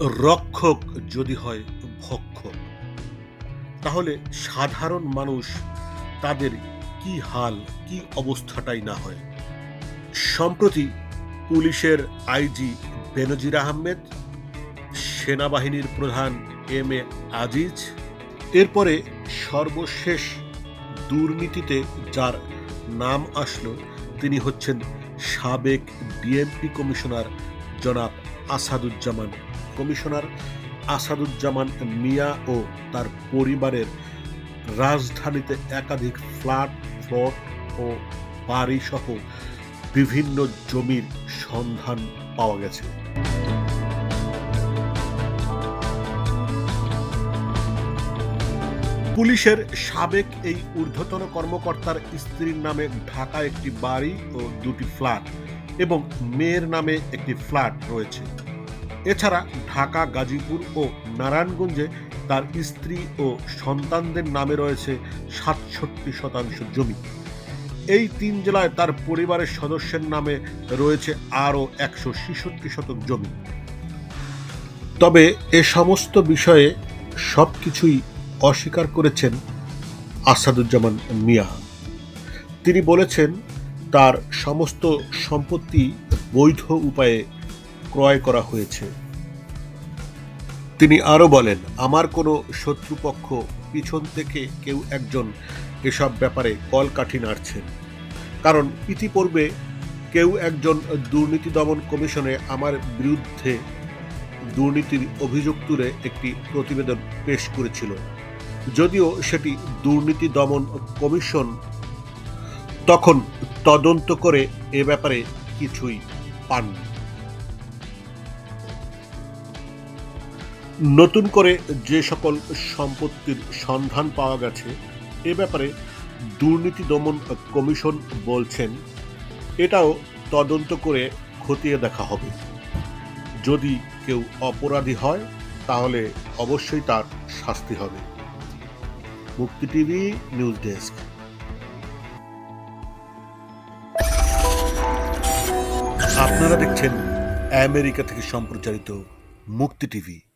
রক্ষক যদি হয়, ভক্ষক। তাহলে সাধারণ মানুষ তাদের কি হাল, কি অবস্থাটাই না হয়? সম্প্রতি পুলিশের আইজি বেনজির আহমেদ, সেনাবাহিনীর প্রধান এম এ আজিজ, এরপরে সর্বশেষ দুর্নীতিতে যার নাম আসলো, তিনি হচ্ছেন সাবেক ডিএমপি কমিশনার জনাব আসাদুজ্জামান। কমিশনার আসাদুজ্জামান মিয়া ও তার পরিবারের রাজধানীতে একাধিক ফ্ল্যাট প্লট ও বাড়ি সহ বিভিন্ন জমির সন্ধান পাওয়া গেছে। পুলিশের সাবেক এই ঊর্ধ্বতন কর্মকর্তার স্ত্রীর নামে ঢাকা একটি বাড়ি ও দুটি ফ্ল্যাট এবং মেয়ের নামে একটি ফ্ল্যাট রয়েছে। এছাড়া ঢাকা, গাজীপুর ও নারায়ণগঞ্জে তার স্ত্রী ও সন্তানদের নামে রয়েছে সাতষট্টি শতাংশ জমি। এই তিন জেলায় তার পরিবারের সদস্যের নামে রয়েছে আরও একশো ছেষট্টি শতক জমি। তবে এ সমস্ত বিষয়ে সব কিছুই অস্বীকার করেছেন আসাদুজ্জামান মিয়া। তিনি বলেছেন, তার সমস্ত সম্পত্তি বৈধ উপায়ে ক্রয় করা হয়েছে। তিনি আরও বলেন, আমার কোনো শত্রুপক্ষ পিছন থেকে কেউ একজন এসব ব্যাপারে কলকাঠি নাড়ছেন। কারণ ইতিপূর্বে কেউ একজন দুর্নীতি দমন কমিশনে আমার বিরুদ্ধে দুর্নীতির অভিযোগ তুলে একটি প্রতিবেদন পেশ করেছিল। যদিও সেটি দুর্নীতি দমন কমিশন তখন তদন্ত করে এ ব্যাপারে কিছুই পাননি। নতুন করে যে সকল সম্পত্তির সন্ধান পাওয়া গেছে, এ ব্যাপারে দুর্নীতি দমন কমিশন বলছেন, এটাও তদন্ত করে খতিয়ে দেখা হবে। যদি কেউ অপরাধী হয়, তাহলে অবশ্যই তার শাস্তি হবে। মুক্তি টিভি নিউজ ডেস্ক। আপনারা দেখছেন আমেরিকা থেকে সম্প্রচারিত মুক্তি টিভি।